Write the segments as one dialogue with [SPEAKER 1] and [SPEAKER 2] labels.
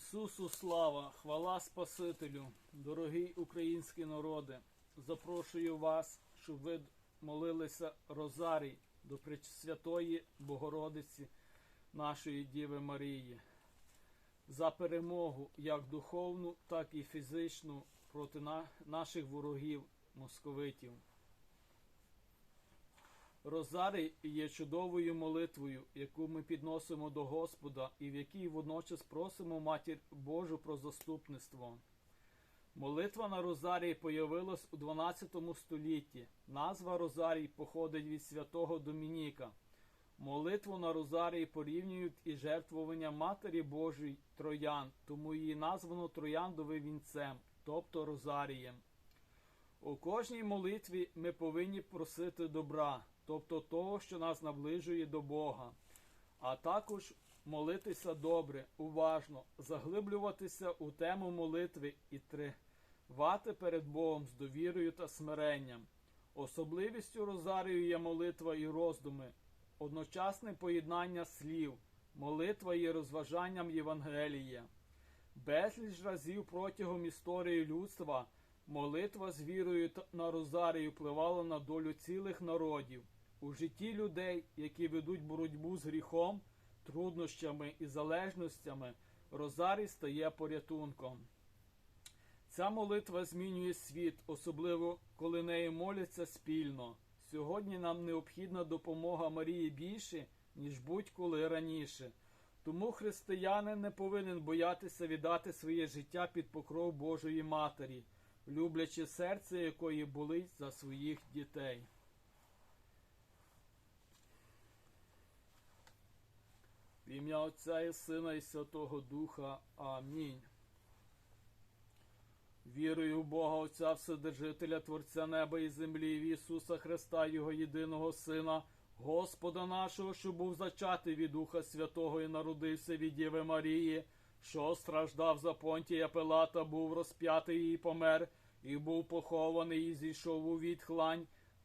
[SPEAKER 1] Ісусу слава, хвала Спасителю, дорогий український народе, запрошую вас, щоб ви молилися Розарій до Пресвятої Богородиці нашої Діви Марії за перемогу як духовну, так і фізичну проти наших ворогів московитів. Розарій є чудовою молитвою, яку ми підносимо до Господа і в якій водночас просимо Матір Божу про заступництво. Молитва на Розарії появилась у 12 столітті. Назва Розарій походить від святого Домініка. Молитву на Розарії порівнюють із жертвуванням Матері Божої Троян, тому її названо Трояндовим вінцем, тобто Розарієм. У кожній молитві ми повинні просити добра, тобто того, що нас наближує до Бога, а також молитися добре, уважно, заглиблюватися у тему молитви і тривати перед Богом з довірою та смиренням. Особливістю Розарію є молитва і роздуми, одночасне поєднання слів, молитва є розважанням Євангелія. Безліч разів протягом історії людства молитва з вірою на Розарію впливала на долю цілих народів. У житті людей, які ведуть боротьбу з гріхом, труднощами і залежностями, Розарій стає порятунком. Ця молитва змінює світ, особливо коли нею моляться спільно. Сьогодні нам необхідна допомога Марії більше, ніж будь-коли раніше. Тому християнин не повинен боятися віддати своє життя під покров Божої Матері, люблячи серце якої болить за своїх дітей. В ім'я Отця і Сина і Святого Духа. Амінь. Вірую в Бога Отця Вседержителя, Творця неба і землі, в Ісуса Христа, Його єдиного Сина, Господа нашого, що був зачатий від Духа Святого і народився від Єви Марії, що страждав за Понтія Пилата, був розп'ятий і помер, і був похований, і зійшов у відхлань.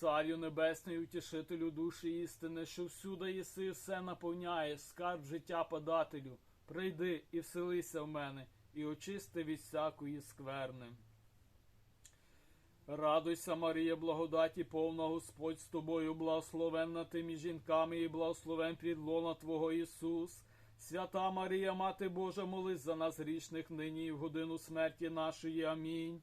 [SPEAKER 1] Царю Небесний, утішителю душі істини, що всюди єси все наповняєш, скарб життя подателю. Прийди і вселися в мене, і очисти від всякої скверни. Радуйся, Марія, благодаті повна Господь з тобою, благословенна ти між жінками, і благословен підлона Твого Ісус. Свята Марія, Мати Божа, молись за нас грішних нині і в годину смерті нашої. Амінь.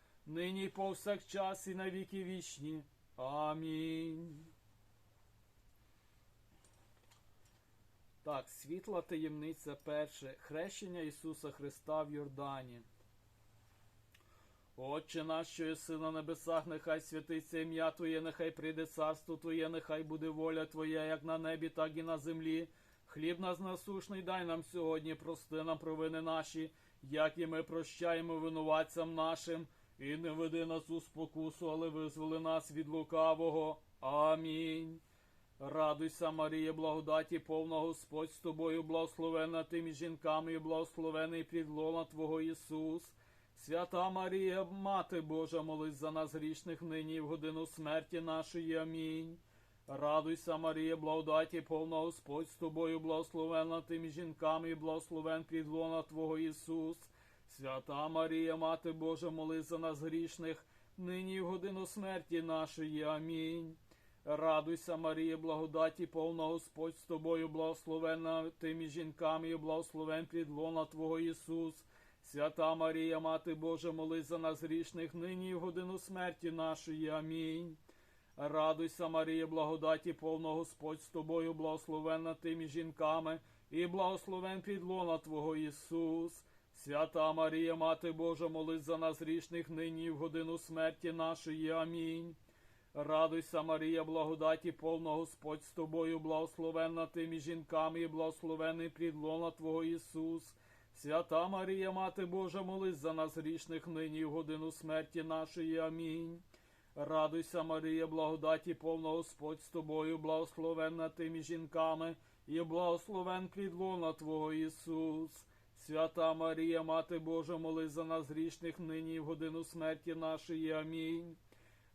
[SPEAKER 1] нині повсякчас, і на віки вічні. Амінь. Так, світла таємниця перше. Хрещення Ісуса Христа в Йордані. Отче наш, що єси на небесах, нехай святиться ім'я Твоє, нехай прийде царство Твоє, нехай буде воля Твоя, як на небі, так і на землі. Хліб нас насушний, дай нам сьогодні, прости нам провини наші, як і ми прощаємо винуватцям нашим, і не веди нас у спокусу, але визволи нас від лукавого. Амінь. Радуйся, Марія, благодаті, повна Господь з тобою, благословена ти між жінками, і благословений підлона Твого Ісус. Свята Марія, Мати Божа, молись за нас грішних нині і в годину смерті нашої. Амінь. Радуйся, Марія, благодаті, повна Господь з тобою, благословенна ти жінками, і благословен підлона Твого Ісус. Свята Марія, Мати Божа, моли за нас грішних, нині в годину смерті нашої. Амінь. Радуйся, Марія, благодаті, повна Господь з тобою, благословенна ти між жінками, і благословен підлона Твого Ісус. Свята Марія, Мати Божа, моли за нас грішних, нині в годину смерті нашої. Амінь. Радуйся, Марія, благодаті, повна Господь з тобою, благословенна ти між жінками, і благословен підлона Твого Ісус. Свята Марія, Мати Божа, молись за нас грішних нині в годину смерті нашої. Амінь. Радуйся, Марія, благодаті, повна Господь з тобою, благословенна ти між жінками, і благословений підлона Твого Ісус. Свята Марія, Мати Божа, молись за нас грішних нині в годину смерті нашої. Амінь. Радуйся, Марія, благодаті, повна Господь з тобою, благословенна ти між жінками, і благословен підлона Твого Ісус. Свята Марія, Мати Божа, молись за нас грішних нині і в годину смерті нашої. Амінь.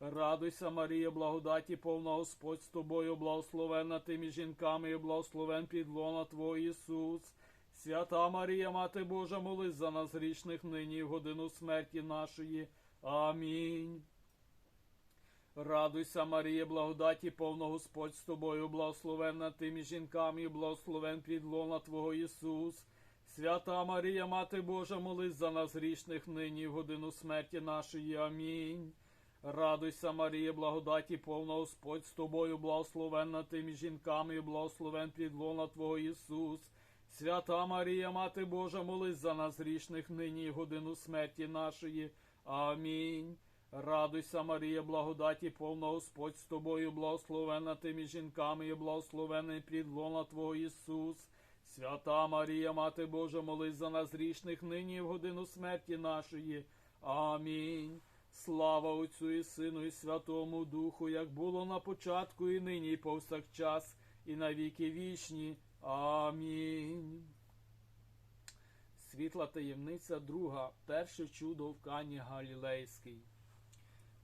[SPEAKER 1] Радуйся, Марія, благодаті, повна Господь з тобою, благословенна ти між жінками, і благословен підлона Твого Ісус. Свята Марія, Мати Божа, молись за нас грішних нині і в годину смерті нашої. Амінь. Радуйся, Марія, благодаті, повна Господь з тобою, благословенна ти між жінками, і благословен підлона Твого Ісус. Свята Марія, Мати Божа, молись за нас грішних нині в годину смерті нашої. Амінь. Радуйся, Марія, благодаті, повна Господь з тобою, благословенна ти між жінками, і благословен підлона Твого Ісус. Свята Марія, Мати Божа, молись за нас грішних нині і годину смерті нашої. Амінь. Радуйся, Марія, благодаті, повна Господь з тобою, благословенна ти між жінками, і благословений підлона Твого Ісус. Свята Марія, Мати Божа, молись за нас грішних нині і в годину смерті нашої. Амінь. Слава Отцю і Сину, і Святому Духу, як було на початку, і нині, і повсякчас, і на віки вічні. Амінь. Світла таємниця друга, перше чудо в Кані Галілейській.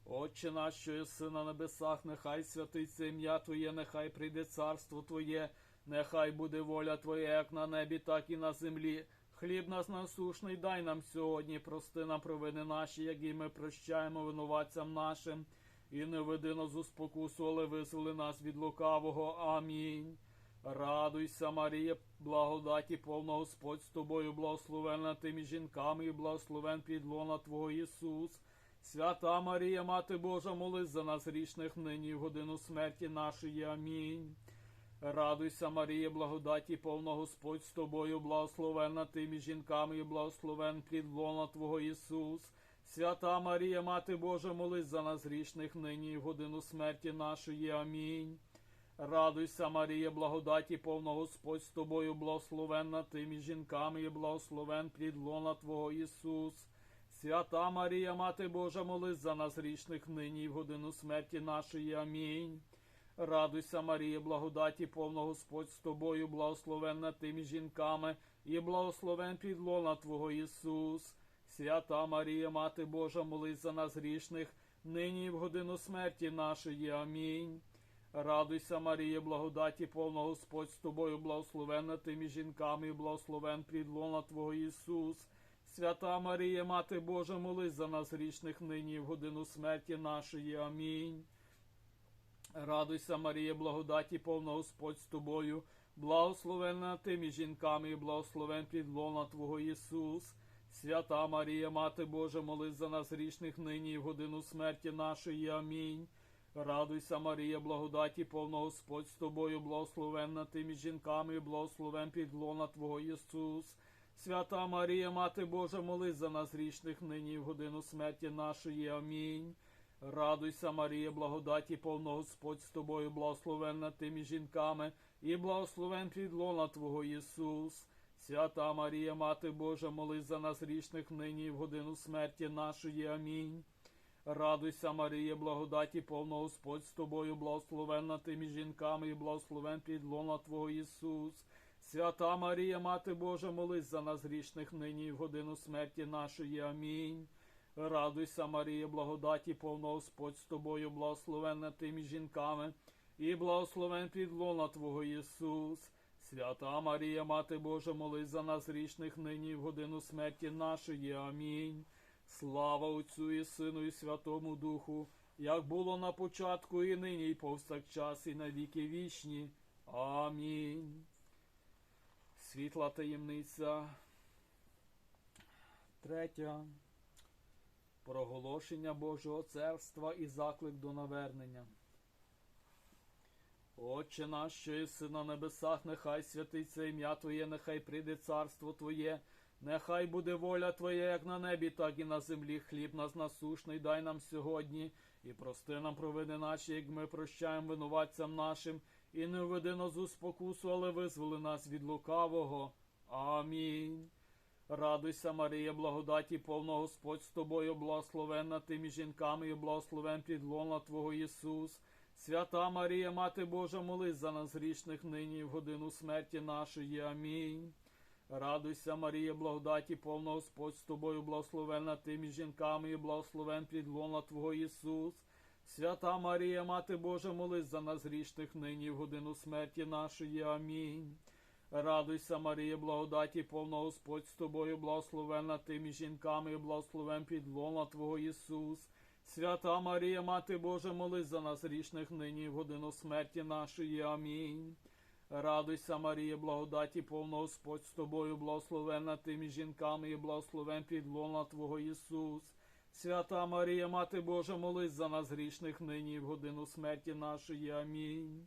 [SPEAKER 1] Отче наш, що єси на небесах, нехай святиться ім'я Твоє, нехай прийде царство Твоє, нехай буде воля Твоя, як на небі, так і на землі. Хліб нас насушний дай нам сьогодні, прости нам провини наші, як і ми прощаємо винуватцям нашим, і не веди нас у спокусу, але визволи нас від лукавого. Амінь. Радуйся, Марія, благодаті, повна Господь з тобою, благословенна ти між жінками, і благословен підлона Твого Ісус. Свята Марія, Мати Божа, молись за нас грішних нині і в годину смерті нашої. Амінь. Радуйся, Марія, благодаті, повна Господь з тобою, благословенна ти між жінками, і благословен підлона Твого Ісус. Свята Марія, Мати Божа, молись за нас грішних нині і в годину смерті нашої. Амінь. Радуйся, Марія, благодаті, повна Господь з тобою, благословенна ти між жінками, і благословен підлона Твого Ісус. Свята Марія, Мати Божа, молись за нас грішних нині і в годину смерті нашої. Амінь. Радуйся, Марія, благодаті, повна Господь з тобою, благословенна ти між жінками, і благословен підлона Твого Ісус. Свята Марія, Мати Божа, молись за нас грішних, нині і в годину смерті нашої. Амінь. Радуйся, Марія, благодаті, повна Господь з тобою, благословенна ти між жінками, і благословен підлона Твого Ісус. Свята Марія, Мати Божа, молись за нас грішних нині і в годину смерті нашої. Амінь. Радуйся, Марія, благодаті, повна Господь з тобою, благословенна ти між жінками, і благословен підлона Твого Ісус. Свята Марія, Мати Божа, молись за нас грішних нині і в годину смерті нашої. Амінь. Радуйся, Марія, благодаті, повна Господь з тобою, благословенна ти між жінками, і благословен підлона Твого Ісус. Свята Марія, Мати Божа, молись за нас грішних нині і в годину смерті нашої. Амінь. Радуйся, Марія, благодаті, повна Господь з тобою, благословенна ти між жінками, і благословен підлона Твого Ісус. Свята Марія, Мати Божа, молись за нас грішних нині і в годину смерті нашої. Амінь. Радуйся, Марія, благодаті, повна Господь з тобою, благословенна ти між жінками, і благословен підлона Твого Ісус. Свята Марія, Мати Божа, молись за нас грішних нині і в годину смерті нашої. Амінь. Радуйся, Марія, благодаті, повна Господь з тобою, благословенна ти між жінками, і благословен підлона Твого Ісус. Свята Марія, Мати Божа, молись за нас грішних нині в годину смерті нашої. Амінь. Слава Отцю і Сину, і Святому Духу, як було на початку, і нині, і повсякчас, і на віки вічні. Амінь. Світла таємниця. Третя. Проголошення Божого царства і заклик до навернення. Отче наш, що єси на небесах, нехай святиться ім'я Твоє, нехай прийде царство Твоє, нехай буде воля Твоя, як на небі, так і на землі. Хліб нас насушний, дай нам сьогодні, і прости нам провини наші, як ми прощаємо винуватцям нашим, і не введи нас у спокусу, але визволи нас від лукавого. Амінь. Радуйся, Марія, благодаті повна Господь з тобою, благословенна ти між жінками, і благословен підлона Твого Ісус. Свята Марія, Мати Божа, молись за нас грішних нині і в годину смерті нашої. Амінь. Радуйся, Марія, благодаті повна Господь з тобою, благословенна ти між жінками, і благословен підлона Твого Ісус. Свята Марія, Мати Божа, молись за нас грішних нині і в годину смерті нашої. Амінь. Радуйся, Марія, благодаті повна Господь з тобою, благословенна ти між жінками, і благословен підлона Твого Ісус. Свята Марія, Мати Божа, молись за нас грішних нині в годину смерті нашої. Амінь. Радуйся, Марія, благодаті повна Господь з тобою, благословенна ти між жінками, і благословен підлона Твого Ісус. Свята Марія, Мати Божа, молись за нас грішних нині в годину смерті нашої. Амінь.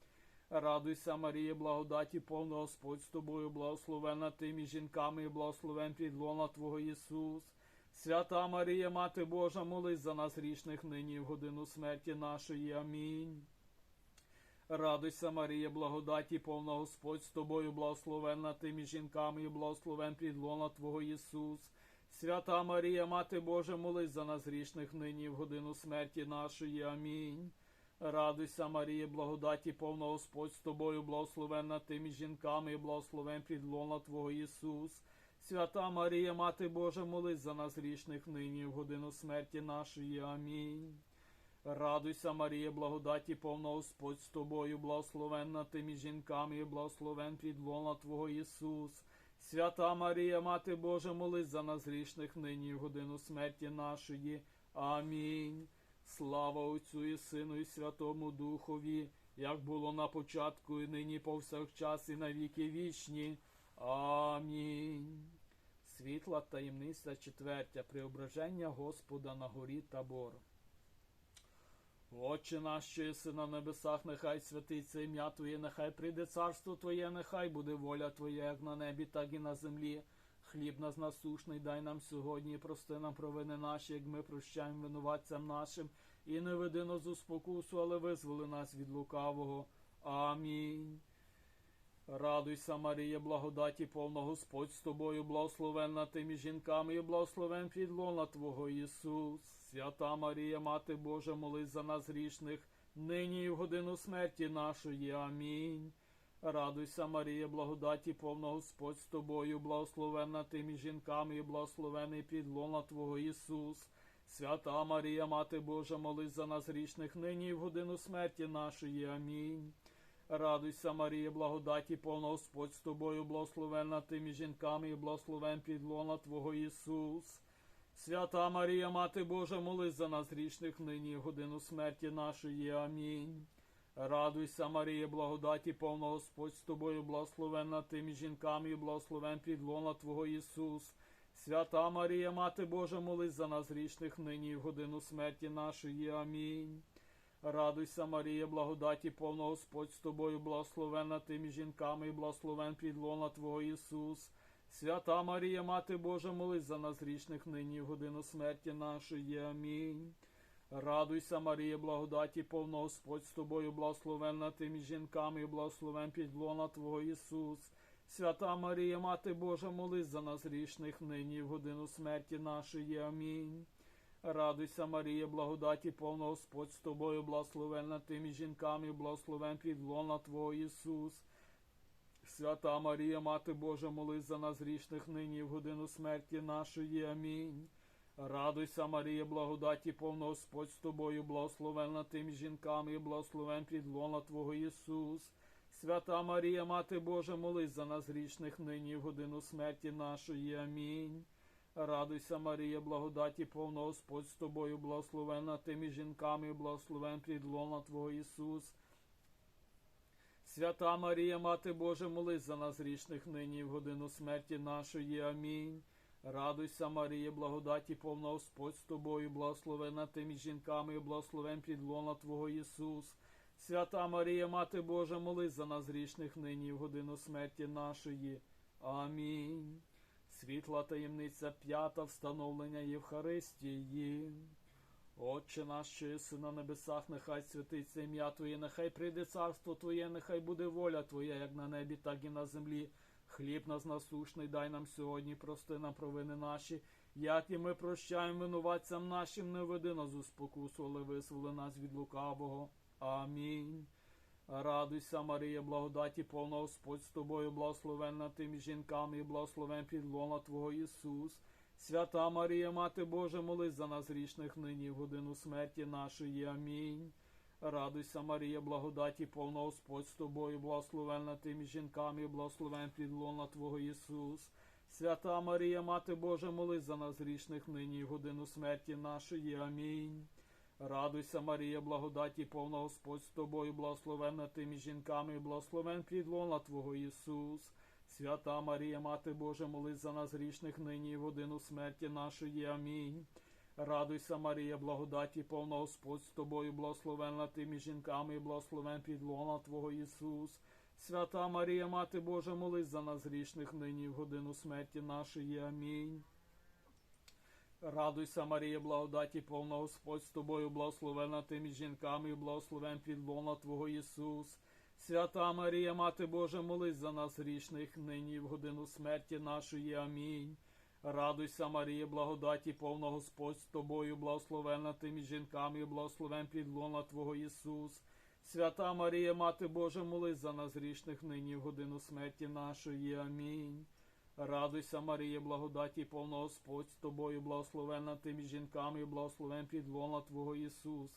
[SPEAKER 1] Радуйся, Марія, благодаті повна Господь з тобою, благословенна ти між жінками, і благословен підлона Твого Ісус. Свята Марія, Мати Божа, молись за нас грішних нині в годину смерті нашої. Амінь. Радуйся, Марія, благодаті повна Господь з тобою, благословенна ти між жінками, і благословен підлона Твого Ісус. Свята Марія, Мати Божа, молись за нас грішних нині в годину смерті нашої. Амінь. Радуйся, Марія, благодаті повна Господь з тобою, благословенна ти між жінками, і благословен підлона Твого Ісус. Свята Марія, Мати Божа, молись за нас грішних нині в годину смерті нашої. Амінь. Радуйся, Марія, благодаті повна Господь з тобою, благословенна ти між жінками, і благословен підлона Твого Ісус. Свята Марія, Мати Божа, молись за нас грішних нині в годину смерті нашої. Амінь. Слава Отцю і Сину, і Святому Духові, як було на початку, і нині повсякчас, і на віки вічні. Амінь. Світла таємниця четвертя. Преображення Господа на горі Табор. Отче наш, що єси на небесах, нехай святиться ім'я Твоє, нехай прийде царство Твоє, нехай буде воля Твоя, як на небі, так і на землі. Хліб нас насушний, дай нам сьогодні, і прости нам провини наші, як ми прощаємо винуватцям нашим, і не веди нас у спокусу, але визволи нас від лукавого. Амінь. Радуйся, Марія, благодаті повна Господь з тобою, благословенна ти між жінками, і благословен підлона Твого Ісус. Свята Марія, Мати Божа, молись за нас грішних, нині і в годину смерті нашої. Амінь. Радуйся, Марія, благодаті повна Господь з тобою, благословенна ти між жінками, і благословений підлона Твого Ісус. Свята Марія, Мати Божа, молись за нас грішних, нині і в годину смерті нашої. Амінь. Радуйся, Марія, благодаті повна Господь з тобою, благословенна ти між жінками, і благословен підлона Твого Ісус. Свята Марія, Мати Божа, молись за нас грішних нині, і в годину смерті нашої. Амінь. Радуйся, Марія, благодаті повна Господь з тобою, благословенна ти між жінками, і благословен підлона Твого Ісус. Свята Марія, Мати Божа, молись за нас грішних нині, і в годину смерті нашої. Амінь. Радуйся, Марія, благодаті повна Господь з тобою, благословенна ти між жінками, і благословен підлона Твого Ісус. Свята Марія, Мати Божа, молись за нас грішних нині, і в годину смерті нашої. Амінь. Радуйся, Марія, благодаті, повна Господь з тобою, благословенна ти між жінками, і благословен підлона Твого Ісус. Свята Марія, Мати Божа, молись за нас грішних нині в годину смерті нашої. Амінь. Радуйся, Марія, благодаті, повна Господь з тобою, благословенна ти між жінками, і благословен підлона Твого Ісус. Свята Марія, Мати Божа, молись за нас грішних нині в годину смерті нашої. Амінь. Радуйся, Марія, благодаті, повна Господь з тобою, благословенна ти між жінками, і благословен підлона Твого Ісус. Свята Марія, Мати Божа, молись за нас грішних нині в годину смерті нашої. Амінь. Радуйся, Марія, благодаті, повна Господь з тобою, благословенна ти між жінками, і благословен підлона Твого Ісус. Свята Марія, Мати Божа, молись за нас грішних нині в годину смерті нашої. Амінь. Радуйся, Марія, благодаті, повна Господь з тобою, благословена ти між жінками, і благословен підлона Твого Ісус. Свята Марія, Мати Божа, молись за нас грішних нині і в годину смерті нашої. Амінь. Світла таємниця п'ята встановлення Євхаристії. Отче наш, що єси на небесах, нехай святиться ім'я Твоє, нехай прийде царство Твоє, нехай буде воля Твоя, як на небі, так і на землі. Хліб нас насушний, дай нам сьогодні, прости нам провини наші, як і ми прощаємо винуватцям нашим, не веди нас у спокусу, але визволи нас від лукавого. Амінь. Радуйся, Марія, благодаті, повна Господь з тобою, благословенна ти між жінками, і благословен підлона Твого Ісус. Свята Марія, Мати Божа, молись за нас грішних нині в годину смерті нашої. Амінь. Радуйся, Марія, благодаті, повна Господь з тобою, благословенна ти між жінками, і благословен підлона Твого Ісус. Свята Марія, Мати Божа, молись за нас грішних нині в годину смерті нашої. Амінь. Радуйся, Марія, благодаті, повна Господь з тобою, благословенна ти між жінками, і благословен підлона Твого Ісус. Свята Марія, Мати Божа, молись за нас грішних нині і годину смерті нашої. Амінь. Радуйся, Марія, благодаті, повна Господь з тобою, благословенна ти між жінками, і благословен підлона Твого Ісус. Свята Марія, Мати Божа, молись за нас грішних нині в годину смерті нашої. Амінь. Радуйся, Марія, благодаті, повна Господь з тобою, благословена ти між жінками, і благословен підлона Твого Ісус. Свята Марія, Мати Божа, молись за нас грішних, нині в годину смерті нашої. Амінь. Радуйся, Марія, благодаті, повна Господь з тобою, благословена ти між жінками, і благословен підлона Твого Ісус. Свята Марія, Мати Божа, молись за нас грішних, нині в годину смерті нашої. Амінь. Радуйся, Марія, благодаті, повна Господь з тобою, благословенна ти між жінками, і благословен підлона Твого Ісус.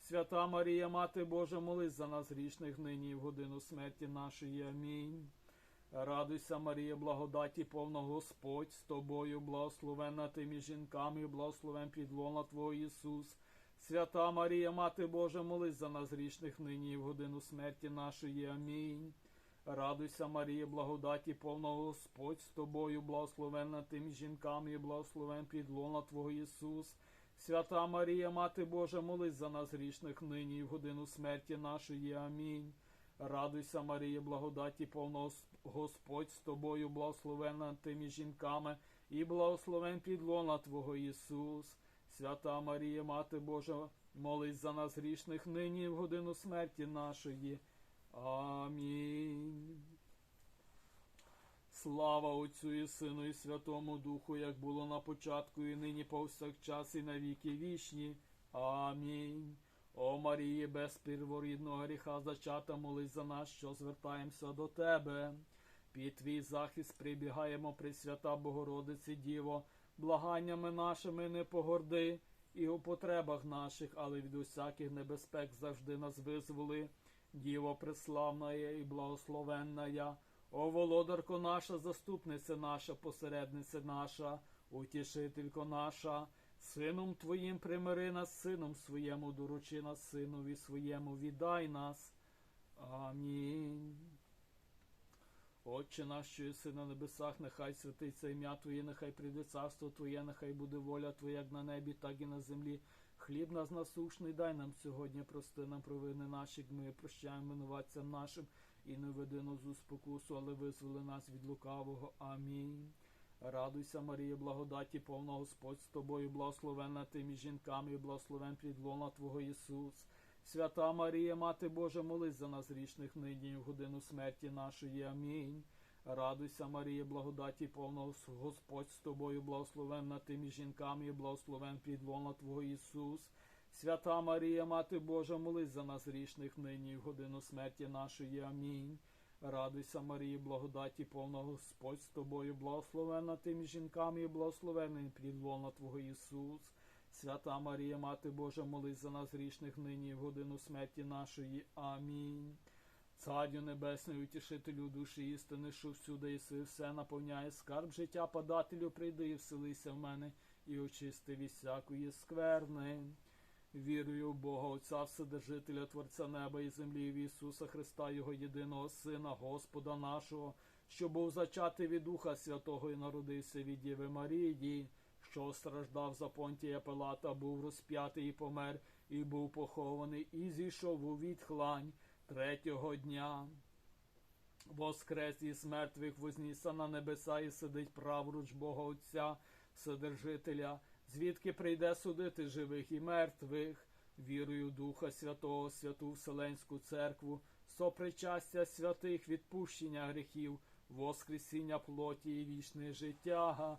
[SPEAKER 1] Свята Марія, Мати Божа, молись за нас грішних нині в годину смерті нашої. Амінь. Радуйся, Марія, благодаті, повна Господь з тобою, благословенна ти між жінками, благословен підлона Твого Ісус. Свята Марія, Мати Божа, молись за нас грішних нині і в годину смерті нашої. Амінь. Радуйся, Марія, благодаті, повна Господь з тобою, благословенна ти між жінками, і благословен підлона Твого Ісус. Свята Марія, Мати Божа, молись за нас грішних нині і в годину смерті нашої. Амінь. Радуйся, Марія, благодаті, повна Господь з тобою, благословенна ти між жінками, і благословен підлона Твого Ісус. Свята Марія, Мати Божа, молись за нас грішних нині в годину смерті нашої. Амінь. Слава Отцю і Сину, і Святому Духу, як було на початку, і нині повсякчас, і на віки вічні. Амінь. О Марії, без перворідного гріха зачата, молись за нас, що звертаємося до Тебе. Під твій захист прибігаємо, Пресвята Богородиці Діво, благаннями нашими не погорди, і у потребах наших, але від усяких небезпек завжди нас визволи. Діво преславна і благословенна, о володарко наша, заступниця наша, посередниця наша, утішителько наша, сином Твоїм примири нас, сином своєму доручи нас, синові своєму віддай нас. Амінь. Отче наш, що єси на небесах, нехай святиться ім'я Твоє, нехай прийде царство Твоє, нехай буде воля Твоя, як на небі, так і на землі. Хліб нас насушний, дай нам сьогодні, прости нам провини наші, ми прощаємо винуватцям нашим, і не веди нас у спокусу, але визволи нас від лукавого. Амінь. Радуйся, Марія, благодаті, повна Господь з тобою, благословенна ти між жінками, і благословен підлона Твого Ісус. Свята Марія, Мати Божа, молись за нас грішних нині і в годину смерті нашої. Амінь. Радуйся, Марія, благодаті, повна Господь з тобою, благословенна ти між жінками, і благословен підлона Твого Ісус. Свята Марія, Мати Божа, молись за нас грішних нині і в годину смерті нашої. Амінь. Радуйся, Марії, благодаті, повна Господь з тобою, благословенна ти між жінками, і благословений підлона Твого Ісус. Свята Марія, Мати Божа, молись за нас грішних нині і в годину смерті нашої. Амінь. Царю Небесний, утішителю душі істини, що всюди іси, все наповняє скарб життя, подателю, прийди і вселися в мене, і очисти від всякої скверни. Вірую в Бога Отця, Вседержителя, Творця неба і землі, в Ісуса Христа, Його єдиного Сина, Господа нашого, що був зачатий від Духа Святого і народився від Єви Марії, що страждав за Понтія Пилата, був розп'ятий і помер, і був похований, і зійшов у відхлань третього дня. Воскрес із мертвих вознісся на небеса і сидить праворуч Бога Отця, Вседержителя, звідки прийде судити живих і мертвих, вірую в Духа Святого, святу Вселенську церкву, сопричастя святих відпущення гріхів, воскресіння плоті і вічне життя.